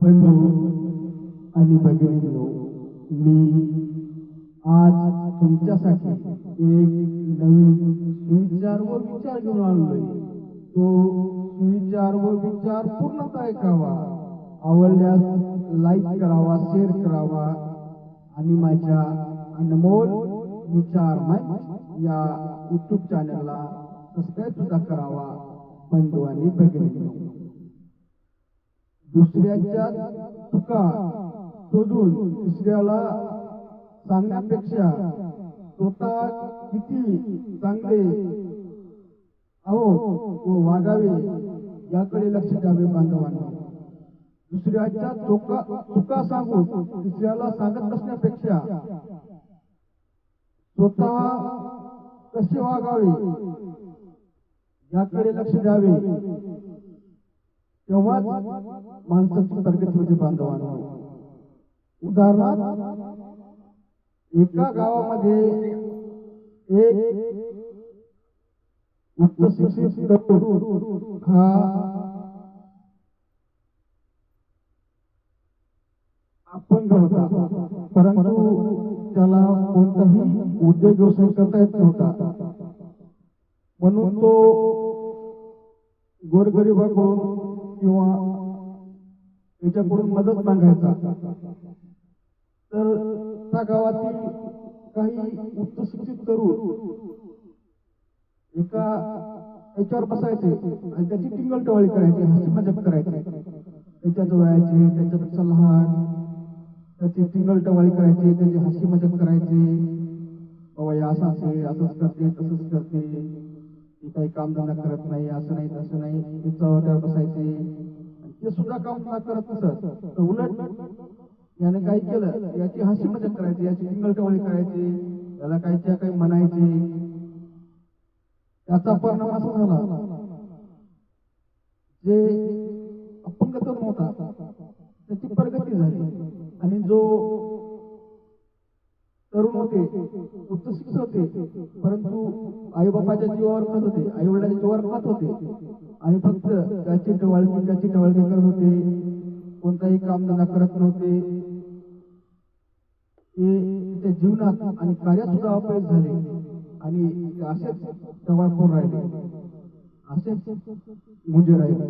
बंधू आणि भगिनींनो मी आज तुमच्यासाठी एक नवीन सुविचार व विचार घेऊन आणलोय तो सुविचार व विचार पूर्णतः ऐकावा आवडल्यास लाईक करावा शेअर करावा आणि माझ्या अनमोल विचार मंच या युट्यूब चॅनलला सबस्क्राईब सुद्धा करावा बंधू आणि भगिनींनो. दुसऱ्याच्या चुका शोधून दुसऱ्याला सांगण्यापेक्षा स्वतः किती चांगले आहो व वागावे याकडे लक्ष द्यावे बांधवांना. दुसऱ्याच्या चुका चुका सांगून दुसऱ्याला सांगत असण्यापेक्षा स्वतः कसे वागावे याकडे लक्ष द्यावे तेव्हाच माणसाची प्रगती म्हणजे होते बांधवांना उदाहरणार्थ एका गावामध्ये एक उच्च शिक्षित तरुण हा अपंग होता. परंतु त्याला कोणताही उद्योग व्यवसाय करता येत नव्हता. म्हणून तो गोरगरिबाकडून किंवा त्याच्याकडून मदत मागायचा. तर त्या गावातील काही उच्च तरुण एका याच्यावर बसायचे आणि त्याची टिंगल टवाळी करायची हसी मजाक करायची. त्याच्याच वयाचे त्याच्यापेक्षा लहान त्याची टिंगल टवाळी करायची त्याची हसी मजाक करायचे. बाबा या असं असे असंच करते तसंच करते. ती काही कामधंदा करत नाही असं नाही तसं नाही ते चव्हाट्यावर बसायचे. ते सुद्धा काम करत नसत. तर उलट याने काय केलं? याची हसी मजाक करायची याची टिंगल करायची त्याला काहीच्या काही म्हणायचे. त्याचा परिणाम असा झाला जे अपंग नव्हता त्याची प्रगती झाली. आणि जो तरुण होते उच्च शिक्षित होते परंतु आई बापाच्या जीवावर खात होते आई वडिलांच्या जीवावर खात होते. आणि फक्त त्याची टवाळकी त्याची टवाळकी करत होते. कोणताही कामधंदा करत नव्हते. ते जीवनात आणि कार्यात सुद्धा अपयश झाले. आणि असेच टवाळखोर राहिले. असेच मुंजे राहिले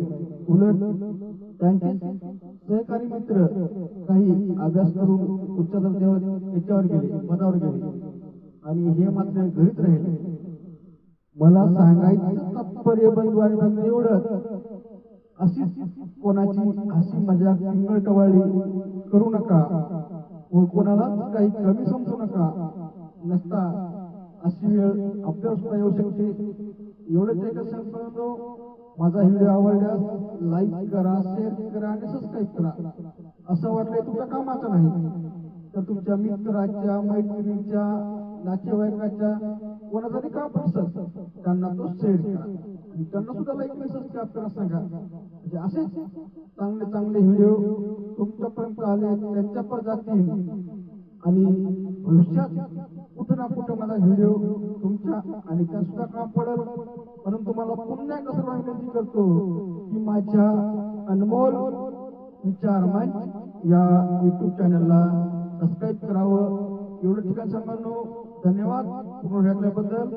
उलट त्यांचे सहकारी मित्र काही अभ्यास करून उच्च दर्जावर याच्यावर गेले पदावर गेले. आणि हे मात्र घरीच राहिले. मला सांगायचं तात्पर्य बंधू आणि बंधू एवढंच अशीच कोणाची हसी मजा किंगळ टवाळी करू नका व कोणालाच काही कमी समजू नका. नसता अशी वेळ आपल्याला सुद्धा येऊ शकते. एवढंच एकच सांगतो माझा व्हिडिओ आवडल्यास लाईक करा शेअर करा आणि सबस्क्राईब करा. असं वाटलंय तुमच्या कामाचं नाही. तर तुमच्या मित्राच्या मैत्रिणीच्या नातेवाईकाच्या कोणाचा तरी काम असेल त्यांना तो शेअर करा. आणि त्यांना सुद्धा लाईक आणि सबस्क्राईब करा सांगा. म्हणजे असेच चांगले चांगले व्हिडिओ तुमच्यापर्यंत आले त्यांच्यापर्यंत जातील. आणि भविष्यात कुठं ना कुठं माझा व्हिडिओ तुमच्या आणि त्या सुद्धा काम पडेल म्हणून तुम्हाला पुन्हा एकदा सर्वांना विनंती करतो की माझ्या अनमोल विचार मंच या युट्यूब चॅनलला सबस्क्राईब करावं. एवढं ठिकाण सांगानो धन्यवाद. पूर्ण ऐकल्याबद्दल